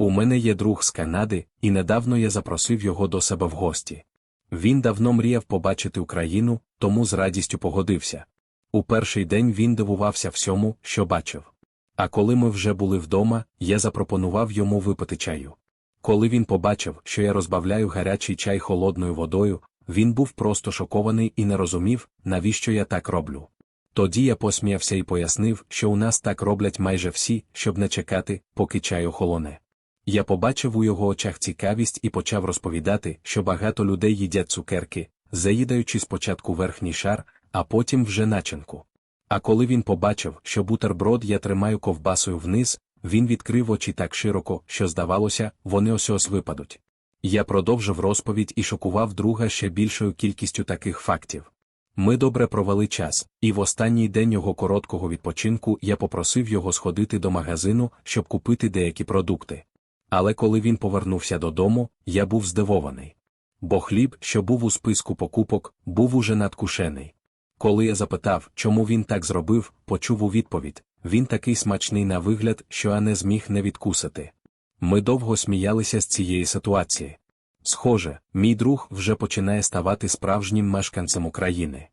У мене є друг з Канади, і недавно я запросив його до себе в гості. Він давно мріяв побачити Україну, тому з радістю погодився. У перший день він дивувався всьому, що бачив. А коли ми вже були вдома, я запропонував йому випити чаю. Коли він побачив, що я розбавляю гарячий чай холодною водою, він був просто шокований і не розумів, навіщо я так роблю. Тоді я посміявся і пояснив, що у нас так роблять майже всі, щоб не чекати, поки чай охолоне. Я побачив у його очах цікавість і почав розповідати, що багато людей їдять цукерки, заїдаючи спочатку верхній шар, а потім вже начинку. А коли він побачив, що бутерброд я тримаю ковбасою вниз, він відкрив очі так широко, що здавалося, вони ось ось випадуть. Я продовжив розповідь і шокував друга ще більшою кількістю таких фактів. Ми добре провели час, і в останній день його короткого відпочинку я попросив його сходити до магазину, щоб купити деякі продукти. Але коли він повернувся додому, я був здивований. Бо хліб, що був у списку покупок, був уже надкушений. Коли я запитав, чому він так зробив, почув у відповідь він такий смачний на вигляд, що я не зміг не відкусити. Ми довго сміялися з цієї ситуації. Схоже, мій друг вже починає ставати справжнім мешканцем України.